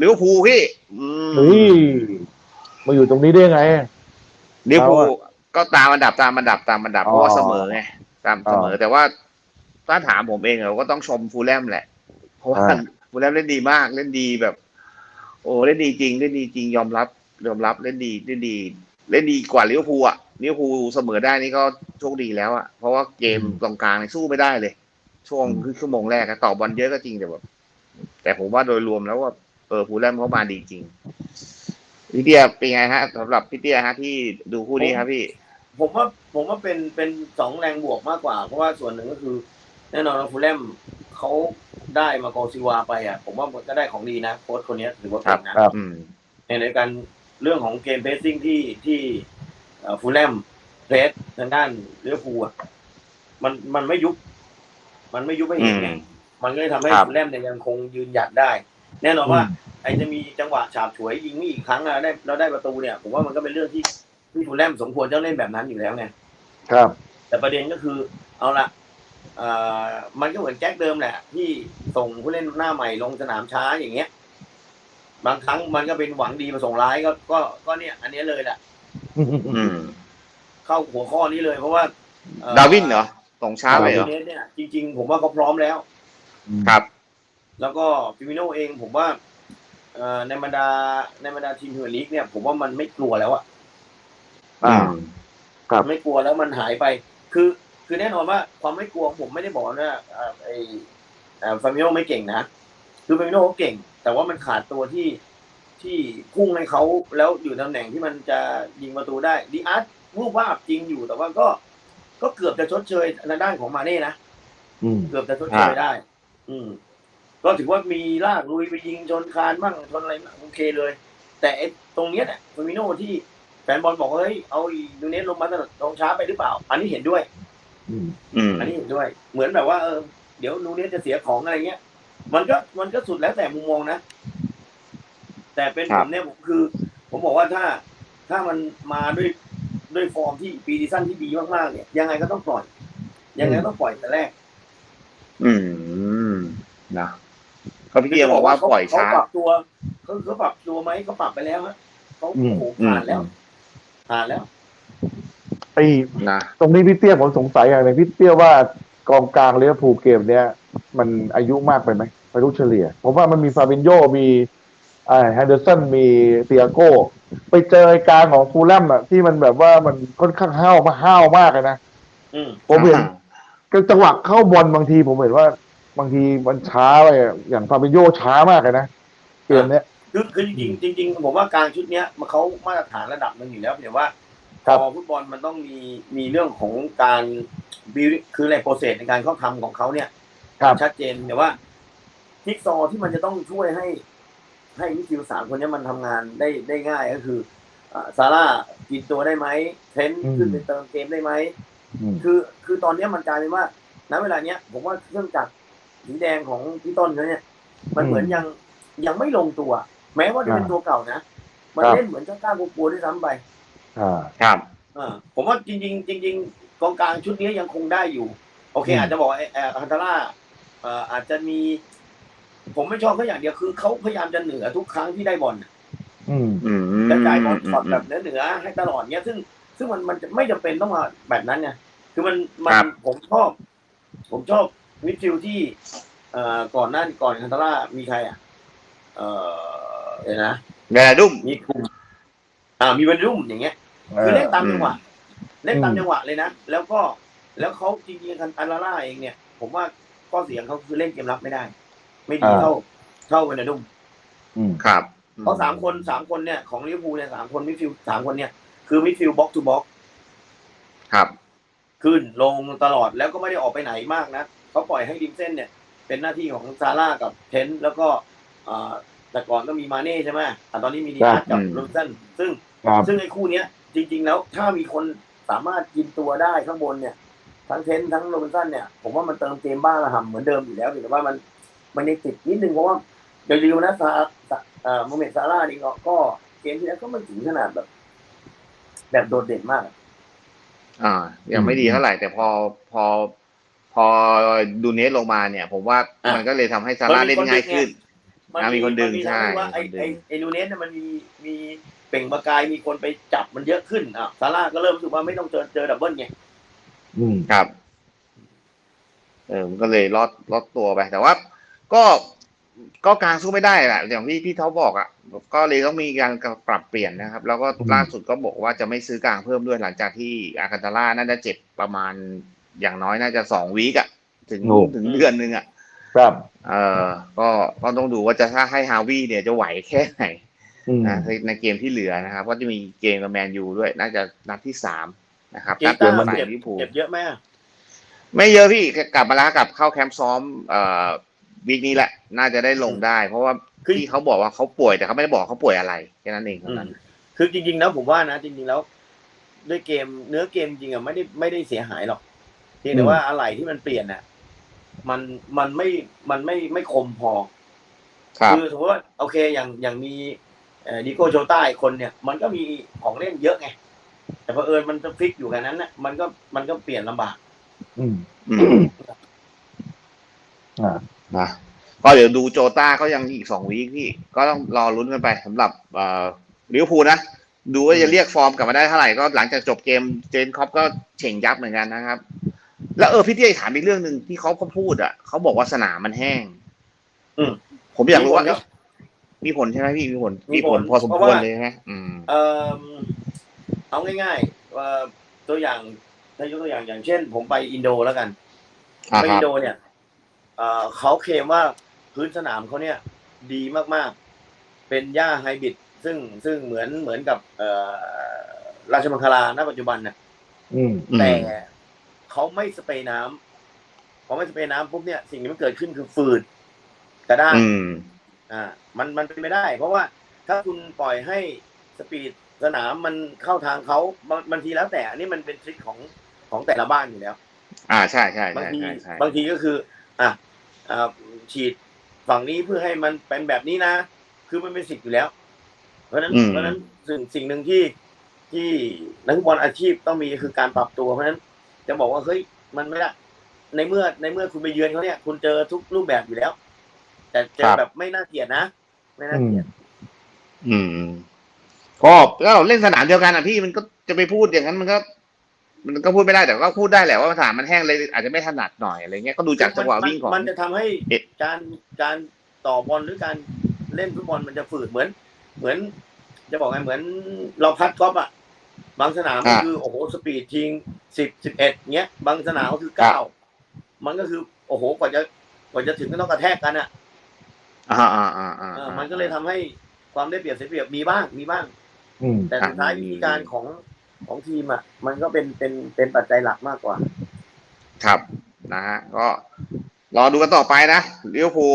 ลิเวอร์พูลพี่อืมเฮ้ยมาอยู่ตรงนี้ได้ไง ลิเวอร์พูลเขาอะก็ตามอันดับตามอันดับตามอันดับอ๋อเพราะว่าเสมอไงตามอ๋อเสมอแต่ว่าถ้าถามผมเองเราก็ต้องชมฟูลแลมแหละ เพราะว่าอ่า ฟูลแลมเล่นดีมากเล่นดีแบบ โอ้เล่นดีจริงเล่นดีจริงยอมรับยอมรับเล่นดีเล่นดี เล่นดีกว่าลิเวอร์พูลอะลิเวอร์พูลเสมอได้นี่ก็โชคดีแล้วอะเพราะว่าเกมตรงกลางนี่สู้ไม่ได้เลย ช่วงครึ่งชั่วโมงแรกอะต่อบอลเยอะก็จริงแต่แบบแต่ผมว่าโดยรวมแล้วว่าเออฟูลแลมเขามาดีจริง พี่เตี้ยเป็นไงฮะสำหรับพี่เตี้ยฮะที่ดูคู่นี้ครับพี่ ผมว่าผมว่าเป็นเป็นสองแรงบวกมากกว่า เพราะว่าส่วนหนึ่งก็คือ แน่นอนว่าฟูลแลมเขาได้มาโกซิวาไปอะ ผมว่ามันก็ได้ของดีนะโค้ชคนนี้ถือว่าเก่งนะครับอืมในในการเรื่องของเกมเพสซิ่งที่ที่ฟูลแลมเพสทางด้านเรือพูลอะมันมันไม่ยุบ มันไม่ยุบไม่เห็นไงอืมมันก็เลยทำให้ครับฟูลแลมเนี่ยยังคงยืนหยัดได้ แน่นอนว่า ไอจะมีจังหวะฉาบฉวยยิงนี่อีกครั้งอะได้เราได้ประตูเนี่ย ผมว่ามันก็เป็นเรื่องที่ที่ฟูลแลมสมควรจะเล่นแบบนั้นอยู่แล้วไงครับ แต่ประเด็นก็คือ เอาละเอ่อมันก็เหมือนแจ็คเดิมแหละ ที่ส่งผู้เล่นหน้าใหม่ลงสนามช้าอย่างเงี้ย บางครั้งมันก็เป็นหวังดีมาส่งร้ายก็ก็ก็เนี่ย อันนี้เลยแหละอืมเข้าหัวข้อนี้เลย เพราะว่าเอ่อดาวินเหรอส่งช้าไปเหรอดาวินเนี่ยจริง ๆ ผมว่าเขาพร้อมแล้ว ครับ แล้วก็ฟิมิโนเองผมว่าเอ่อ ในบรรดาในบรรดาทีมเฮอร์ลีกเนี่ย ผมว่ามันไม่กลัวแล้วอะอ่าอืมครับไม่กลัวแล้วมันหายไป คือ คือแน่นอนว่าความไม่กลัวของผมไม่ได้บอกว่าเอ่อไอเอ่อฟามิโนไม่เก่งนะคือฟามิโนเขาเก่ง แต่ว่ามันขาดตัวที่ที่พุ่งให้เขาแล้วอยู่ตำแหน่งที่มันจะยิงประตูได้ดีอาร์ตรูปว่าบจริงอยู่แต่ว่าก็ก็เกือบจะชดเชยในด้านของมาเน่นะอืมเกือบจะชดเชยได้ อืม ก็ถือว่ามีลากลุยไปยิงชนคานบ้างชนอะไรบ้างโอเคเลย แต่ไอ้ตรงเนี้ยเนี่ยฟามิโนที่แฟนบอลบอกว่าเฮ้ยเอาอีดูเนสลงมาตั้งแต่ลงช้าไปหรือเปล่า อันนี้เห็นด้วยอืมอืมอันนี้เห็นด้วย เหมือนแบบว่าเออเดี๋ยวนูเนสจะเสียของอะไรเงี้ย มันก็มันก็สุดแล้วแต่มุมมองนะ แต่เป็นครัผบมเนี่ยผมคือ ผมบอกว่าถ้าถ้ามันมาด้วยด้วยฟอร์มที่ปีดิชั่นที่ดีมากๆเนี่ย ยังไงก็ต้องปล่อย ยังไงก็ต้องปล่อยแต่แรก อืมนะ ก็พี่เตี้ยบอกว่าปล่อยช้าเขาปรับตัวเขาเขาปรับตัวไหมเขาปรับไปแล้วฮะเขาอืมโอ้โหผ่านแล้วผ่านแล้วไอ้นะตรงนี้พี่เตี้ยผมสงสัยอย่างหนึงพี่เตี้ยว่ากองกลางลิเวอร์พูลเกมเนี้ยมันอายุมากไปไหมอายุเฉลี่ยผมว่ามันมีฟาบินโยมีอ่าแฮนเดอร์สันมีเตียโก้ ไปเจอไอ้กลางของฟูลแลมอะที่มันแบบว่ามันค่อนข้างห้าวมาห้าวมากเลยนะอืมผมเห็นก็จังหวะเข้าบอลบางทีผมเห็นว่า บางทีมันช้าไปอะอย่างฟาบินโยช้ามากเลยนะเกมเนี้ยคือคือจริงๆจริงๆผมว่ากลางชุดเนี้ยมันเขามาตรฐานระดับหนึ่งอยู่แล้วเพียงว่าครับพอฟุตบอลมันต้องมีมีเรื่องของการบิวคืออะไรโปรเซสในการเข้าทำของเขาเนี่ยครับชัดเจนแต่ว่าทิกซอว์ที่มันจะต้องช่วยให้ให้วิคิวสามคนเนี้ยมันทำงานได้ได้ง่ายก็คืออ่าซาร่ากินตัวได้ไหมเทรนต์อืมขึ้นไปเติมเกมได้ไหมอืมคือคือตอนเนี้ยมันกลายเป็นว่าณเวลาเนี้ยผมว่าเครื่องจักร สีแดงของพี่ต้นเขาเนี่ย มันเหมือนยังยังไม่ลงตัว แม้ว่าจะเป็นตัวเก่านะมันเล่นเหมือนเจ้ากล้ากลัวๆด้วยซ้ำไปอ่าครับอ่าผมว่าจริง ๆ จริง ๆกองกลางชุดนี้ยังคงได้อยู่ โอเคอืมอาจจะบอกว่าไอ้เอ่อฮันตาร่าเอ่ออาจจะมี ผมไม่ชอบเขาอย่างเดียวคือเขาพยายามจะเหนือทุกครั้งที่ได้บอลอืมอืมจะจ่ายบอลช็อตแบบเหนือๆให้ตลอดเนี้ย ซึ่งซึ่งมันมันจะไม่จำเป็นต้องมาแบบนั้นไงคือมันมันผมชอบ ผมชอบ มิดฟิลด์ที่เอ่อก่อนหน้าก่อนฮันตาร่ามีใครอะ เอ่อเดี๋ยวนะแกดุ้มมีกลุ่มอ่ามีวันรุ่มอย่างเงี้ยคือเล่นตามจังหวะเล่นตามอืมจังหวะเลยนะแล้วก็แล้วเขาจริงๆคันอาราล่าเองเนี่ย ผมว่าข้อเสียของเขาคือเล่นเกมรับไม่ได้ ไม่ดีเท่าเท่าเวนาดุมอืมครับเพราะสามคนสามคนเนี่ยของลิเวอร์พูลเนี่ยสามคนมิดฟิลด์สามคนเนี่ยคือมิดฟิลด์บ็อกทูบ็อกครับ ขึ้นลงตลอดแล้วก็ไม่ได้ออกไปไหนมากนะ เขาปล่อยให้ดิมเส้นเนี่ย เป็นหน้าที่ของซาร่ากับเทนต์แล้วก็อ่าแต่ก่อนก็มีมาเน่ใช่ไหมอะตอนนี้มีดีอาร์กับอืมโรนสันซึ่งครับซึ่งไอ้คู่เนี้ย จริง ๆ แล้วถ้ามีคนสามารถกินตัวได้ข้างบนเนี่ย ทั้งเทนต์ทั้งโรบินสันเนี่ย ผมว่ามันเติมเกมบ้าระห่ำเหมือนเดิมอยู่แล้วแต่ว่ามันมันยังติดนิดนึงเพราะว่าอย่าลืมนะซาซาเอ่อโมเมดซาร่านี่ก็ก็เกมที่แล้วก็ไม่ถึงขนาดแบบ แบบโดดเด่นมากอะอ่า ยังไม่ดีเท่าไหร่แต่พอพอ พอดูเนสลงมาเนี่ย ผมว่ามันก็เลยทำให้ซาร่าเล่นง่ายขึ้นอ่ามีคนดึงมัมีใช่ทั้ว่าไอ้มีคนดึงไอ้ไอ้นูเนสเนี่ยมันมีมีเปล่งประกายมีคนไปจับมันเยอะขึ้นอะซาร่าก็เริ่มรู้สึกว่าไม่ต้องเจอเจอดับเบิลไงอืมครับ เออมันก็เลยลอดลอดตัวไป แต่ว่า ก็ก็กลางสู้ไม่ได้แหละอย่างที่พี่เขาบอกอะก็เลยต้องมีการปรับเปลี่ยนนะครับ แล้วก็อืมล่าสุดก็บอกว่าจะไม่ซื้อกลางเพิ่มด้วยหลังจากที่อาคันตาร่าน่าจะเจ็บประมาณ อย่างน้อยน่าจะสองวีกอะถึงถึงเดือนหนึ่งอะครับเออก็ก็ต้องดูว่าจะถ้าให้ฮาวิเนี่ยจะไหวแค่ไหนอืมนะในในเกมที่เหลือนะครับ ก็จะมีเกมกับแมนยูด้วย น่าจะนัดที่สามนะครับกีนัดตาต่อร์ไปเจ็บลิเวอร์พูลเจ็บเยอะไหมอะไม่เยอะพี่กลับมาแล้วกลับเข้าแคมป์ซ้อมเอ่อวีคนี้แหละ น่าจะได้ลงได้ เพราะว่าพี่เขาบอกว่าเขาป่วยแต่เขาไม่ได้บอกเขาป่วยอะไรแค่นั้นเองเท่านั้น คือจริงๆแล้วผมว่านะ จริงๆแล้ว ด้วยเกมเนื้อเกมจริงอะไม่ได้ไม่ได้เสียหายหรอก เพียงแต่อืมว่าอะไรที่มันเปลี่ยนอะ มันมันไม่มันไม่ไม่คมพอครับคือสมมติว่าโอเคอย่างอย่างมีดิโก้โชต้าอีกคนเนี่ย มันก็มีของเล่นเยอะไง แต่พอเผอิญมันจะฟิกอยู่กันนั้นนะมันก็มันก็เปลี่ยนลำบาก อืมอืมอ่านะก็เดี๋ยวดูโจต้าเขายังอีกสองวีคพี่ ก็ต้องรอลุ้นกันไปสำหรับเอ่อลิเวอร์พูลนะ ดูว่าจะเรียกฟอร์มกลับมาได้เท่าไหร่ก็หลังจากจบเกมเจนคอปก็เฉ่งยับเหมือนกันนะครับ แล้วเออพี่เตี้ยถามอีกเรื่องหนึ่งที่เขาเขาพูดอะเขาบอกว่าสนามมันแห้ง อืม ผมอยากรู้ว่ามีผลครับเอ๊ะมีผลใช่ไหมพี่มีผลมีมีผผลลพอสมเพราะควรว่าเลยใช่ไหมอืมเออเอาง่ายๆว่าตัวอย่างถ้ายกตัวอย่างอย่างเช่น ผมไปอินโดแล้วกันอ่าไปครัอิบนโดเนี่ยเอ่อเขาเคลมว่าพื้นสนามเขาเนี่ย ดีมากๆ เป็นหญ้าไฮบริดซึ่งซึ่งเหมือนเหมือนกับเอ่อราชมังคลาณปัจจุบันน่ะอืมอืมแต่ เขาไม่สเปรย์น้ำพอไม่สเปรย์น้ำปุ๊บเนี่ยสิ่งที่มันเกิดขึ้นคือฝืดกระด้างอืมอ่า มันมันเป็นไม่ได้ เพราะว่าถ้าคุณปล่อยให้สปีดสนามมันเข้าทางเขาบางบางทีแล้วแต่อันนี้มันเป็นทริคของของแต่ละบ้านอยู่แล้ว อ่าใช่ใช่บางใช่ทีใช่ใช่บางทีก็คือ อะอ่าฉีดฝั่งนี้เพื่อให้มันเป็นแบบนี้นะ คือมันเป็นสิทธิ์อยู่แล้ว เพราะฉะนั้นอืมเพราะฉะนั้นสิ่งสิ่งหนึ่งที่ที่นักฟุตบอลอาชีพต้องมีคือการปรับตัวเพราะฉะนั้น จะบอกว่าเฮ้ยมันไม่ได้ในเมื่อในเมื่อคุณไปเยือนเขาเนี่ย คุณเจอทุกรูปแบบอยู่แล้ว แต่เจอแบบไม่น่าเกลียดนะไม่น่าเกลียดอืมก็แล้วเราเล่นสนามเดียวกันอะพี่มันก็จะไปพูดอย่างนั้นมันก็ มันก็พูดไม่ได้แต่ก็พูดได้แหละว่าสนามมันแห้งเลย อาจจะไม่ถนัดหน่อยอะไรเงี้ยก็ดูจากจังหวะวิ่งของมันจะทำให้เอ๊ะการการต่อบอลหรือการเล่นฟุตบอลมันจะฝืดเหมือน เหมือน จะบอกไงเหมือน เราพัดกอล์ฟอะ บางสนามก็คือโอ้โหสปีดทิ้งสิบสิบเอ็ดเงี้ย บางสนามก็คือเก้ามันก็คือโอ้โหกว่าจะกว่าจะถึงก็ต้องกระแทกกันอะอ่าอ่าอ่าอ่าเออมันก็เลยทำให้ความได้เปรียบเสียเปรียบมีบ้างมีบ้างอืมแต่สุดท้ายวิธีการของของทีมอะ มันก็เป็นเป็นเป็นปัจจัยหลักมากกว่า ครับนะฮะก็รอดูกันต่อไปนะลิเวอร์พูล